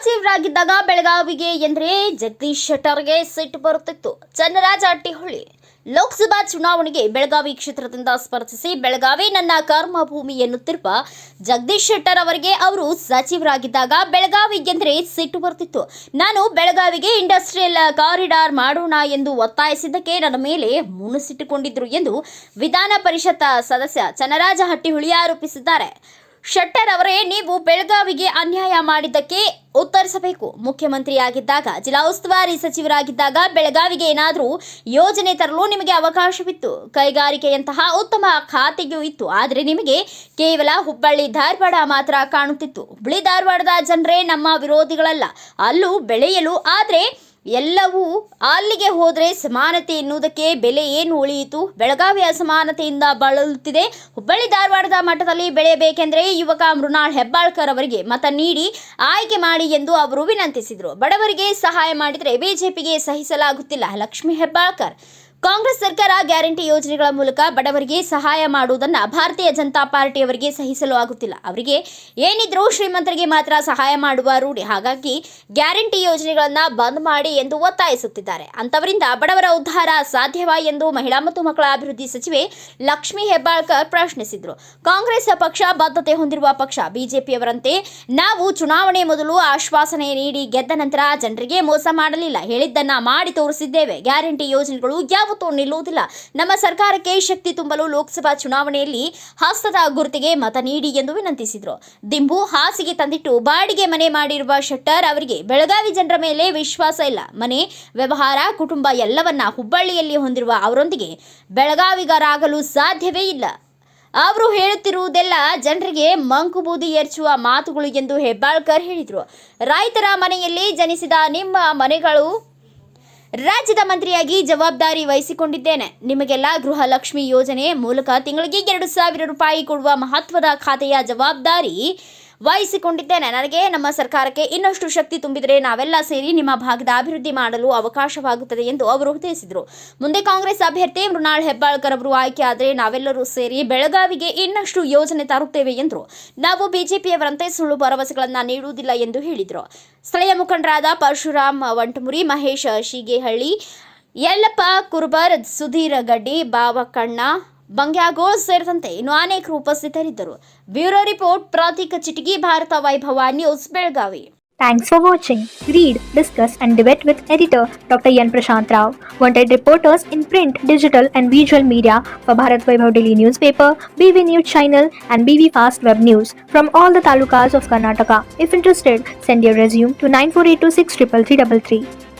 ಸಚಿವರಾಗಿದ್ದಾಗ ಬೆಳಗಾವಿಗೆ ಎಂದರೆ ಜಗದೀಶ್ ಶೆಟ್ಟರ್ಗೆ ಸಿಟ್ಟು ಬರುತ್ತಿತ್ತು. ಚನ್ನರಾಜ ಅಟ್ಟಿಹೊಳ್ಳಿ ಲೋಕಸಭಾ ಚುನಾವಣೆಗೆ ಬೆಳಗಾವಿ ಕ್ಷೇತ್ರದಿಂದ ಸ್ಪರ್ಧಿಸಿ ಬೆಳಗಾವಿ ನನ್ನ ಕರ್ಮಭೂಮಿ ಎನ್ನುತ್ತಿರುವ ಜಗದೀಶ್ ಶೆಟ್ಟರ್ ಅವರಿಗೆ ಅವರು ಸಚಿವರಾಗಿದ್ದಾಗ ಬೆಳಗಾವಿ ಎಂದರೆ ಸಿಟ್ಟು ಬರ್ತಿತ್ತು ನಾನು ಬೆಳಗಾವಿಗೆ ಇಂಡಸ್ಟ್ರಿಯಲ್ ಕಾರಿಡಾರ್ ಮಾಡೋಣ ಎಂದು ಒತ್ತಾಯಿಸಿದ್ದಕ್ಕೆ ನನ್ನ ಮೇಲೆ ಮುನಿಸಿಟ್ಟುಕೊಂಡಿದ್ರು ಎಂದು ವಿಧಾನ ಪರಿಷತ್ ಸದಸ್ಯ ಚನ್ನರಾಜ ಹಟ್ಟಿಹುಳಿ ಆರೋಪಿಸಿದ್ದಾರೆ. ಶೆಟ್ಟರ್ ಅವರೇ, ನೀವು ಬೆಳಗಾವಿಗೆ ಅನ್ಯಾಯ ಮಾಡಿದ್ದಕ್ಕೆ ಉತ್ತರಿಸಬೇಕು. ಮುಖ್ಯಮಂತ್ರಿಯಾಗಿದ್ದಾಗ, ಜಿಲ್ಲಾ ಉಸ್ತುವಾರಿ ಸಚಿವರಾಗಿದ್ದಾಗ ಬೆಳಗಾವಿಗೆ ಏನಾದರೂ ಯೋಜನೆ ತರಲು ನಿಮಗೆ ಅವಕಾಶವಿತ್ತು. ಕೈಗಾರಿಕೆಯಂತಹ ಉತ್ತಮ ಖಾತೆಯೂ ಇತ್ತು. ಆದರೆ ನಿಮಗೆ ಕೇವಲ ಹುಬ್ಬಳ್ಳಿ, ಧಾರವಾಡ ಮಾತ್ರ ಕಾಣುತ್ತಿತ್ತು. ಹುಬ್ಬಳ್ಳಿ ಧಾರವಾಡದ ಜನರೇ ನಮ್ಮ ವಿರೋಧಿಗಳಲ್ಲ. ಅಲ್ಲೂ ಬೆಳೆಯಲು, ಆದರೆ ಎಲ್ಲವೂ ಅಲ್ಲಿಗೆ ಹೋದರೆ ಸಮಾನತೆ ಎನ್ನುವುದಕ್ಕೆ ಬೆಲೆ ಏನು ಉಳಿಯಿತು? ಬೆಳಗಾವಿ ಅಸಮಾನತೆಯಿಂದ ಬಳಲುತ್ತಿದೆ. ಹುಬ್ಬಳ್ಳಿ ಧಾರವಾಡದ ಮಠದಲ್ಲಿ ಬೆಳೆಯಬೇಕೆಂದರೆ ಯುವಕ ಮೃಣಾಲ್ ಹೆಬ್ಬಾಳ್ಕರ್ ಅವರಿಗೆ ಮತ ನೀಡಿ ಆಯ್ಕೆ ಮಾಡಿ ಎಂದು ಅವರು ವಿನಂತಿಸಿದರು. ಬಡವರಿಗೆ ಸಹಾಯ ಮಾಡಿದರೆ ಬಿಜೆಪಿಗೆ ಸಹಿಸಲಾಗುತ್ತಿಲ್ಲ ಲಕ್ಷ್ಮೀ ಹೆಬ್ಬಾಳ್ಕರ್. ಕಾಂಗ್ರೆಸ್ ಸರ್ಕಾರ ಗ್ಯಾರಂಟಿ ಯೋಜನೆಗಳ ಮೂಲಕ ಬಡವರಿಗೆ ಸಹಾಯ ಮಾಡುವುದನ್ನು ಭಾರತೀಯ ಜನತಾ ಪಾರ್ಟಿಯವರಿಗೆ ಸಹಿಸಲು ಆಗುತ್ತಿಲ್ಲ. ಅವರಿಗೆ ಏನಿದ್ರೂ ಶ್ರೀಮಂತರಿಗೆ ಮಾತ್ರ ಸಹಾಯ ಮಾಡುವ ರೂಢಿ. ಹಾಗಾಗಿ ಗ್ಯಾರಂಟಿ ಯೋಜನೆಗಳನ್ನು ಬಂದ್ ಮಾಡಿ ಎಂದು ಒತ್ತಾಯಿಸುತ್ತಿದ್ದಾರೆ. ಅಂತವರಿಂದ ಬಡವರ ಉದ್ಧಾರ ಸಾಧ್ಯವ ಎಂದು ಮಹಿಳಾ ಮತ್ತು ಮಕ್ಕಳ ಅಭಿವೃದ್ಧಿ ಸಚಿವೆ ಲಕ್ಷ್ಮೀ ಹೆಬ್ಬಾಳ್ಕರ್ ಪ್ರಶ್ನಿಸಿದರು. ಕಾಂಗ್ರೆಸ್ ಪಕ್ಷ ಬದ್ಧತೆ ಹೊಂದಿರುವ ಪಕ್ಷ ಬಿಜೆಪಿಯವರಂತೆ ನಾವು ಚುನಾವಣೆ ಮೊದಲು ಆಶ್ವಾಸನೆ ನೀಡಿ ಗೆದ್ದ ನಂತರ ಜನರಿಗೆ ಮೋಸ ಮಾಡಲಿಲ್ಲ. ಹೇಳಿದ್ದನ್ನ ಮಾಡಿ ತೋರಿಸಿದ್ದೇವೆ. ಗ್ಯಾರಂಟಿ ಯೋಜನೆಗಳು ಯಾವತ್ತೂ ನಿಲ್ಲುವುದಿಲ್ಲ. ನಮ್ಮ ಸರ್ಕಾರಕ್ಕೆ ಶಕ್ತಿ ತುಂಬಲು ಲೋಕಸಭಾ ಚುನಾವಣೆಯಲ್ಲಿ ಹಸ್ತದ ಗುರುತಿಗೆ ಮತ ನೀಡಿ ಎಂದು ವಿನಂತಿಸಿದರು. ದಿಂಬು ಹಾಸಿಗೆ ತಂದಿಟ್ಟು ಬಾಡಿಗೆ ಮನೆ ಮಾಡಿರುವ ಶೆಟ್ಟರ್ ಅವರಿಗೆ ಬೆಳಗಾವಿ ಜನರ ಮೇಲೆ ವಿಶ್ವಾಸ ಇಲ್ಲ. ಮನೆ, ವ್ಯವಹಾರ, ಕುಟುಂಬ ಎಲ್ಲವನ್ನ ಹುಬ್ಬಳ್ಳಿಯಲ್ಲಿ ಹೊಂದಿರುವ ಅವರೊಂದಿಗೆ ಬೆಳಗಾವಿಗರಾಗಲು ಸಾಧ್ಯವೇ ಇಲ್ಲ. ಅವರು ಹೇಳುತ್ತಿರುವುದೆಲ್ಲ ಜನರಿಗೆ ಮಂಕು ಬೂದಿ ಎರಚುವ ಮಾತುಗಳು ಎಂದು ಹೆಬ್ಬಾಳ್ಕರ್ ಹೇಳಿದರು. ರೈತರ ಮನೆಯಲ್ಲಿ ಜನಿಸಿದ ನಿಮ್ಮ ಮನೆಗಳು ರಾಜ್ಯದ ಮಂತ್ರಿಯಾಗಿ ಜವಾಬ್ದಾರಿ ವಹಿಸಿಕೊಂಡಿದ್ದೇನೆ. ನಿಮಗೆಲ್ಲ ಗೃಹಲಕ್ಷ್ಮಿ ಯೋಜನೆ ಮೂಲಕ ತಿಂಗಳಿಗೆ ಎರಡು ಸಾವಿರ ರೂಪಾಯಿ ಕೊಡುವ ಮಹತ್ವದ ಖಾತೆಯ ಜವಾಬ್ದಾರಿ ವಹಿಸಿಕೊಂಡಿದ್ದೇನೆ. ನನಗೆ ನಮ್ಮ ಸರ್ಕಾರಕ್ಕೆ ಇನ್ನಷ್ಟು ಶಕ್ತಿ ತುಂಬಿದರೆ ನಾವೆಲ್ಲ ಸೇರಿ ನಿಮ್ಮ ಭಾಗದ ಅಭಿವೃದ್ಧಿ ಮಾಡಲು ಅವಕಾಶವಾಗುತ್ತದೆ ಎಂದು ಅವರು ತಿಳಿಸಿದರು. ಮುಂದೆ ಕಾಂಗ್ರೆಸ್ ಅಭ್ಯರ್ಥಿ ಮೃಣಾಲ್ ಹೆಬ್ಬಾಳ್ಕರ್ ಅವರು ಆಯ್ಕೆಯಾದರೆ ನಾವೆಲ್ಲರೂ ಸೇರಿ ಬೆಳಗಾವಿಗೆ ಇನ್ನಷ್ಟು ಯೋಜನೆ ತರುತ್ತೇವೆ ಎಂದರು. ನಾವು ಬಿಜೆಪಿಯವರಂತೆ ಸುಳ್ಳು ಭರವಸೆಗಳನ್ನು ನೀಡುವುದಿಲ್ಲ ಎಂದು ಹೇಳಿದರು. ಸ್ಥಳೀಯ ಮುಖಂಡರಾದ ಪರಶುರಾಮ್ ವಂಟಮುರಿ, ಮಹೇಶ್ ಶೀಗೇಹಳ್ಳಿ, ಯಲ್ಲಪ್ಪ ಕುರುಬರ್, ಸುಧೀರ ಗಡ್ಡಿ, ಬಾವಕಣ್ಣ ಬಂಗ್ಯಾಗೋಳ್ ಸೇರಿದಂತೆ ಇನ್ನು ಅನೇಕರು ಉಪಸ್ಥಿತರಿದ್ದರು bureau report Prateek Chitagi Bharat Vaibhav news Belagavi Thanks for watching. Read, discuss, and debate with editor Dr. Yan Prashant Rao. Wanted reporters in print, digital, and visual media for Bharat Vaibhav Daily Newspaper, BV News Channel, and BV Fast Web News from all the talukas of Karnataka. If interested, send your resume to 9482633333.